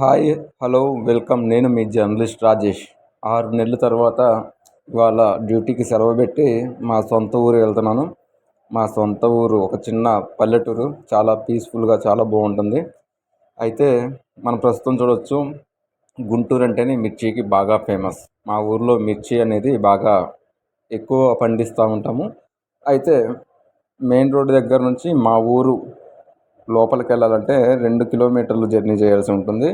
Hi hello welcome. నేను మీ journalist Rajesh. ఆరు నెలల తర్వాత ఇవాళ డ్యూటీకి సెలవు పెట్టి మా సొంత ఊరు వెళ్తున్నాను. మా సొంత ఊరు ఒక చిన్న పల్లెటూరు. చాలా పీస్ఫుల్గా చాలా బాగుంటుంది. అయితే మనం ప్రస్తుతం చూడవచ్చు గుంటూరు అంటేనే మిర్చికి బాగా ఫేమస్. మా ఊర్లో మిర్చి అనేది బాగా ఎక్కువ పండిస్తూ ఉంటాము. అయితే మెయిన్ రోడ్డు దగ్గర నుంచి మా ఊరు లోపలికి వెళ్ళాలంటే రెండు కిలోమీటర్లు జర్నీ చేయాల్సి ఉంటుంది.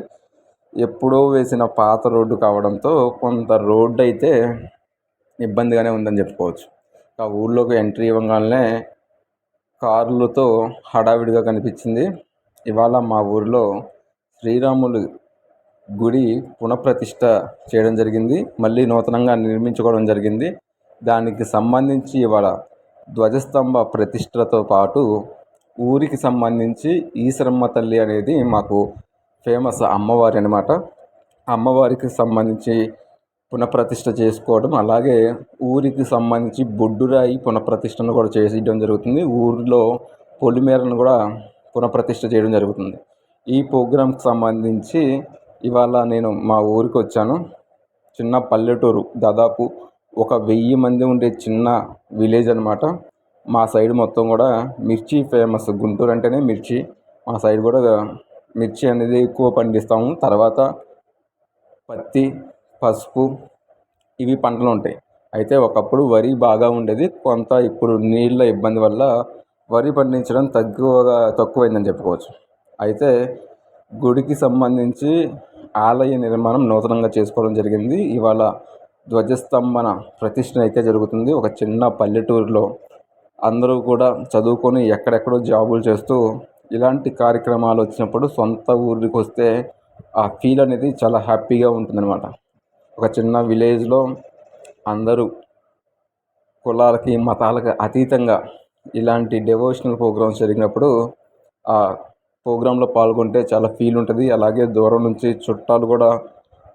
ఎప్పుడో వేసిన పాత రోడ్డు కావడంతో కొంత రోడ్డు అయితే ఇబ్బందిగానే ఉందని చెప్పుకోవచ్చు. ఆ ఊళ్ళోకి ఎంట్రీ ఇవ్వగానే కార్లతో హడావిడిగా కనిపించింది. ఇవాళ మా ఊరిలో శ్రీరాములు గుడి పునఃప్రతిష్ఠ చేయడం జరిగింది. మళ్ళీ నూతనంగా నిర్మించుకోవడం జరిగింది. దానికి సంబంధించి ఇవాళ ధ్వజస్తంభ ప్రతిష్టతో పాటు ఊరికి సంబంధించి ఈశ్వరమ్మ తల్లి అనేది మాకు ఫేమస్ అమ్మవారి అనమాట అమ్మవారికి సంబంధించి పునఃప్రతిష్ఠ చేసుకోవడం అలాగే ఊరికి సంబంధించి బొడ్డురాయి పునఃప్రతిష్టను కూడా చేయడం జరుగుతుంది. ఊరిలో పొలిమేరను కూడా పునఃప్రతిష్ఠ చేయడం జరుగుతుంది. ఈ ప్రోగ్రాంకి సంబంధించి ఇవాళ నేను మా ఊరికి వచ్చాను. చిన్న పల్లెటూరు దాదాపు ఒక వెయ్యి మంది ఉండే చిన్న విలేజ్ అనమాట మా సైడ్ మొత్తం కూడా మిర్చి ఫేమస్. గుంటూరు అంటేనే మిర్చి. మా సైడ్ కూడా మిర్చి అనేది ఎక్కువ పండిస్తాము. తర్వాత పత్తి పసుపు ఇవి పంటలు ఉంటాయి. అయితే ఒకప్పుడు వరి బాగా ఉండేది. కొంత ఇప్పుడు నీళ్ళ ఇబ్బంది వల్ల వరి పండించడం తక్కువగా తక్కువైందని చెప్పుకోవచ్చు. అయితే గుడికి సంబంధించి ఆలయ నిర్మాణం నూతనంగా చేసుకోవడం జరిగింది. ఇవాళ ధ్వజస్తంభన ప్రతిష్ఠ అయితే జరుగుతుంది. ఒక చిన్న పల్లెటూరులో అందరూ కూడా చదువుకొని ఎక్కడెక్కడో జాబులు చేస్తూ ఇలాంటి కార్యక్రమాలు వచ్చినప్పుడు సొంత ఊరికి వస్తే ఆ ఫీల్ అనేది చాలా హ్యాపీగా ఉంటుందన్నమాట. ఒక చిన్న విలేజ్లో అందరూ కులాలకి మతాలకి అతీతంగా ఇలాంటి డెవోషనల్ ప్రోగ్రామ్స్ జరిగినప్పుడు ఆ ప్రోగ్రాంలో పాల్గొంటే చాలా ఫీల్ ఉంటుంది. అలాగే దూరం నుంచి చుట్టాలు కూడా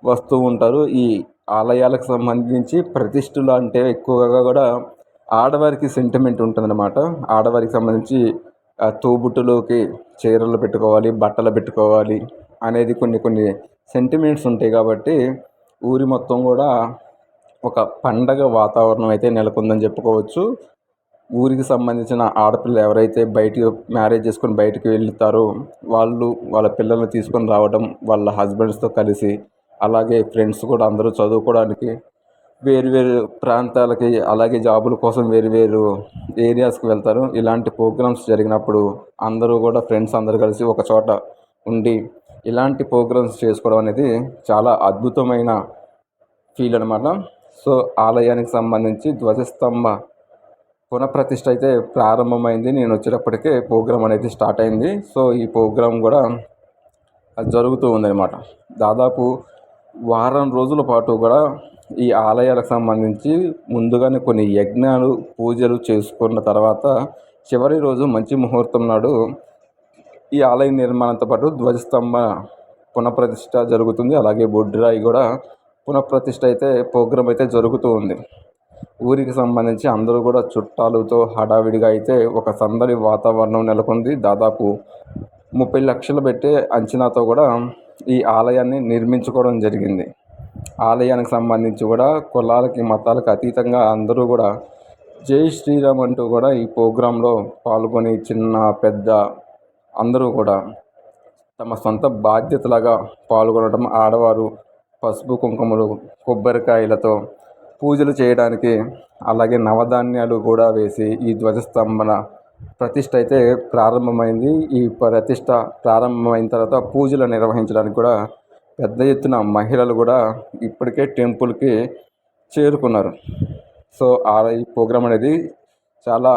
వస్తూ ఉంటారు. ఈ ఆలయాలకు సంబంధించి ప్రతిష్ఠలు అంటే ఎక్కువగా కూడా ఆడవారికి సెంటిమెంట్ ఉంటుందన్నమాట. ఆడవారికి సంబంధించి తోబుట్టులోకి చీరలు పెట్టుకోవాలి బట్టలు పెట్టుకోవాలి అనేది కొన్ని కొన్ని సెంటిమెంట్స్ ఉంటాయి కాబట్టి ఊరి మొత్తం కూడా ఒక పండగ వాతావరణం అయితే నెలకొందని చెప్పుకోవచ్చు. ఊరికి సంబంధించిన ఆడపిల్లలు ఎవరైతే బయటికి మ్యారేజ్ చేసుకొని బయటికి వెళ్తారో వాళ్ళు వాళ్ళ పిల్లల్ని తీసుకొని రావడం వాళ్ళ హస్బెండ్స్తో కలిసి అలాగే ఫ్రెండ్స్ కూడా అందరూ చదువుకోవడానికి వేరు వేరు ప్రాంతాలకి అలాగే జాబుల కోసం వేరు వేరు ఏరియాస్కి వెళ్తారు. ఇలాంటి ప్రోగ్రామ్స్ జరిగినప్పుడు అందరూ కూడా ఫ్రెండ్స్ అందరూ కలిసి ఒక చోట ఉండి ఇలాంటి ప్రోగ్రామ్స్ చేసుకోవడం అనేది చాలా అద్భుతమైన ఫీల్ అనమాట సో ఆలయానికి సంబంధించి ధ్వజస్తంభ పునఃప్రతిష్ఠ అయితే ప్రారంభమైంది. నేను వచ్చేటప్పటికే ప్రోగ్రామ్ అనేది స్టార్ట్ అయింది. సో ఈ ప్రోగ్రామ్ కూడా జరుగుతూ ఉందన్నమాట. దాదాపు వారం రోజుల పాటు కూడా ఈ ఆలయాలకు సంబంధించి ముందుగానే కొన్ని యజ్ఞాలు పూజలు చేసుకున్న తర్వాత చివరి రోజు మంచి ముహూర్తం నాడు ఈ ఆలయ నిర్మాణంతో పాటు ధ్వజస్తంభ పునఃప్రతిష్ఠ జరుగుతుంది. అలాగే బొడ్రాయి కూడా పునఃప్రతిష్ఠ అయితే ప్రోగ్రామ్ అయితే జరుగుతూ ఉంది. ఊరికి సంబంధించి అందరూ కూడా చుట్టాలతో హడావిడిగా అయితే ఒక సందడి వాతావరణం నెలకొంది. దాదాపు ముప్పై లక్షలు పెట్టే అంచనాతో కూడా ఈ ఆలయాన్ని నిర్మించుకోవడం జరిగింది. ఆలయానికి సంబంధించి కూడా కులాలకి మతాలకు అతీతంగా అందరూ కూడా జై శ్రీరామ్ అంటూ కూడా ఈ ప్రోగ్రాంలో పాల్గొని చిన్న పెద్ద అందరూ కూడా తమ సొంత బాధ్యతలాగా పాల్గొనడం ఆడవారు పసుపు కుంకుమలు కొబ్బరికాయలతో పూజలు చేయడానికి అలాగే నవధాన్యాలు కూడా వేసి ఈ ధ్వజస్తంభన ప్రతిష్ట అయితే ప్రారంభమైంది. ఈ ప్రతిష్ట ప్రారంభమైన తర్వాత పూజలు నిర్వహించడానికి కూడా పెద్ద ఎత్తున మహిళలు కూడా ఇప్పటికే టెంపుల్కి చేరుకున్నారు. సో ఆ ఈ ప్రోగ్రాం అనేది చాలా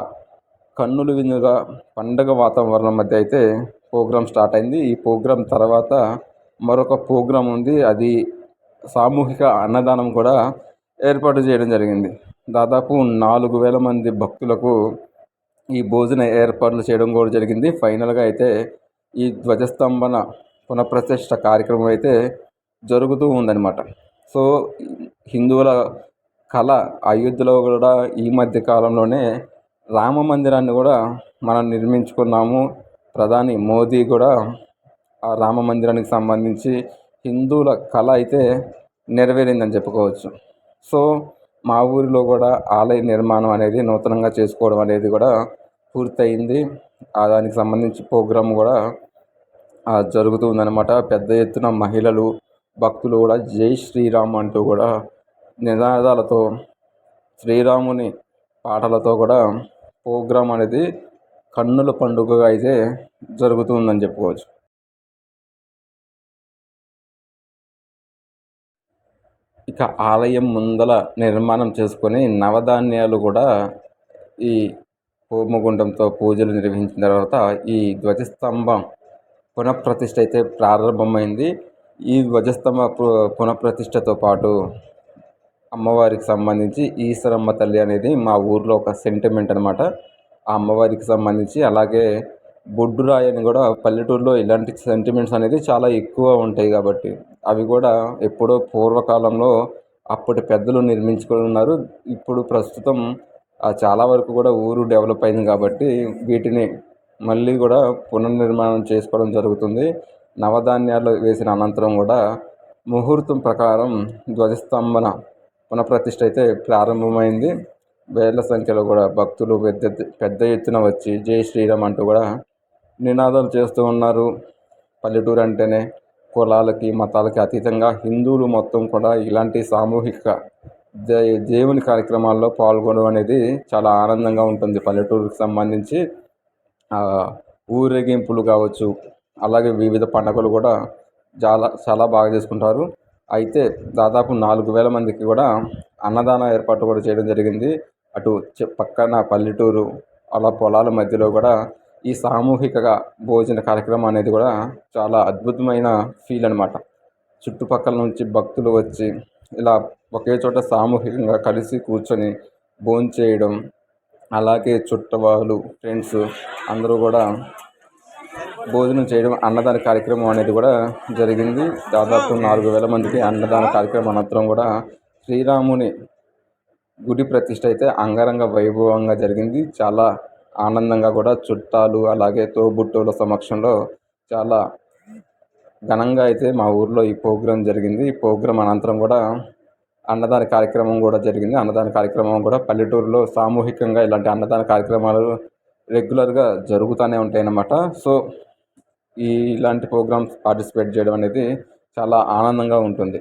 కన్నులు విన్నుగా పండగ వాతావరణం మధ్య అయితే ప్రోగ్రాం స్టార్ట్ అయింది. ఈ ప్రోగ్రాం తర్వాత మరొక ప్రోగ్రాం ఉంది. అది సామూహిక అన్నదానం కూడా ఏర్పాటు చేయడం జరిగింది. దాదాపు నాలుగు వేల మంది భక్తులకు ఈ భోజన ఏర్పాట్లు చేయడం కూడా జరిగింది. ఫైనల్గా అయితే ఈ ధ్వజస్తంభన పునఃప్రతిష్ట కార్యక్రమం అయితే జరుగుతూ ఉందన్నమాట. సో హిందువుల కళ అయోధ్యలో కూడా ఈ మధ్య కాలంలోనే రామ మందిరాన్ని కూడా మనం నిర్మించుకున్నాము. ప్రధాని మోదీ కూడా ఆ రామ మందిరానికి సంబంధించి హిందువుల కళ అయితే నెరవేరిందని చెప్పుకోవచ్చు. సో మా ఊరిలో కూడా ఆలయ నిర్మాణం అనేది నూతనంగా చేసుకోవడం అనేది కూడా పూర్తయింది. ఆ దానికి సంబంధించి ప్రోగ్రాం కూడా జరుగుతుందన్నమాట. పెద్ద ఎత్తున మహిళలు భక్తులు కూడా జై శ్రీరామ్ అంటూ కూడా నినాదాలతో శ్రీరాముని పాటలతో కూడా ప్రోగ్రాం అనేది కన్నుల పండుగగా అయితే జరుగుతుందని చెప్పుకోవచ్చు. ఇక ఆలయం ముందల నిర్మాణం చేసుకొని నవధాన్యాలు కూడా ఈ హోమగుండంతో పూజలు నిర్వహించిన తర్వాత ఈ ధ్వజస్తంభం పునఃప్రతిష్ఠ అయితే ప్రారంభమైంది. ఈ ధ్వజస్తంభ పునఃప్రతిష్ఠతో పాటు అమ్మవారికి సంబంధించి ఈశ్వరమ్మ తల్లి అనేది మా ఊర్లో ఒక సెంటిమెంట్ అనమాట ఆ అమ్మవారికి సంబంధించి అలాగే బొడ్డురాయి అని కూడా పల్లెటూరులో ఇలాంటి సెంటిమెంట్స్ అనేది చాలా ఎక్కువ ఉంటాయి కాబట్టి అవి కూడా ఎప్పుడో పూర్వకాలంలో అప్పటి పెద్దలు నిర్మించుకొని ఉన్నారు. ఇప్పుడు ప్రస్తుతం చాలా వరకు కూడా ఊరు డెవలప్ అయింది కాబట్టి వీటిని మళ్ళీ కూడా పునర్నిర్మాణం చేసుకోవడం జరుగుతుంది. నవధాన్యాలు వేసిన అనంతరం కూడా ముహూర్తం ప్రకారం ధ్వజస్తంభన పునఃప్రతిష్ఠ అయితే ప్రారంభమైంది. వేల సంఖ్యలో కూడా భక్తులు పెద్ద పెద్ద ఎత్తున వచ్చి జై శ్రీరామ్ అంటూ కూడా నినాదాలు చేస్తూ ఉన్నారు. పల్లెటూరు అంటేనే కులాలకి మతాలకి అతీతంగా హిందువులు మొత్తం కూడా ఇలాంటి సామూహిక దేవుని కార్యక్రమాల్లో పాల్గొనడం అనేది చాలా ఆనందంగా ఉంటుంది. పల్లెటూరుకి సంబంధించి ఊరేగింపులు కావచ్చు అలాగే వివిధ పండుగలు కూడా చాలా చాలా బాగా చేసుకుంటారు. అయితే దాదాపు నాలుగు వేల మందికి కూడా అన్నదాన ఏర్పాటు కూడా చేయడం జరిగింది. అటు పక్కన పల్లెటూరు అలా పొలాల మధ్యలో కూడా ఈ సామూహికగా భోజన కార్యక్రమం అనేది కూడా చాలా అద్భుతమైన ఫీల్ అనమాట చుట్టుపక్కల నుంచి భక్తులు వచ్చి ఇలా ఒకే చోట సామూహికంగా కలిసి కూర్చొని భోంచేయడం అలాగే చుట్టవాళ్ళు ఫ్రెండ్స్ అందరూ కూడా భోజనం చేయడం అన్నదాన కార్యక్రమం అనేది కూడా జరిగింది. దాదాపు నాలుగు వేల మందికి అన్నదాన కార్యక్రమం అనంతరం కూడా శ్రీరాముని గుడి ప్రతిష్ట అయితే అంగరంగ వైభవంగా జరిగింది. చాలా ఆనందంగా కూడా చుట్టాలు అలాగే తోబుట్టువుల సమక్షంలో చాలా ఘనంగా అయితే మా ఊర్లో ఈ ప్రోగ్రాం జరిగింది. ఈ ప్రోగ్రాం అనంతరం కూడా అన్నదాన కార్యక్రమం కూడా జరిగింది. అన్నదాన కార్యక్రమం కూడా పల్లెటూరులో సామూహికంగా ఇలాంటి అన్నదాన కార్యక్రమాలు రెగ్యులర్గా జరుగుతూనే ఉంటాయి అన్నమాట సో ఈ ఇలాంటి ప్రోగ్రామ్స్ పార్టిసిపేట్ చేయడం అనేది చాలా ఆనందంగా ఉంటుంది.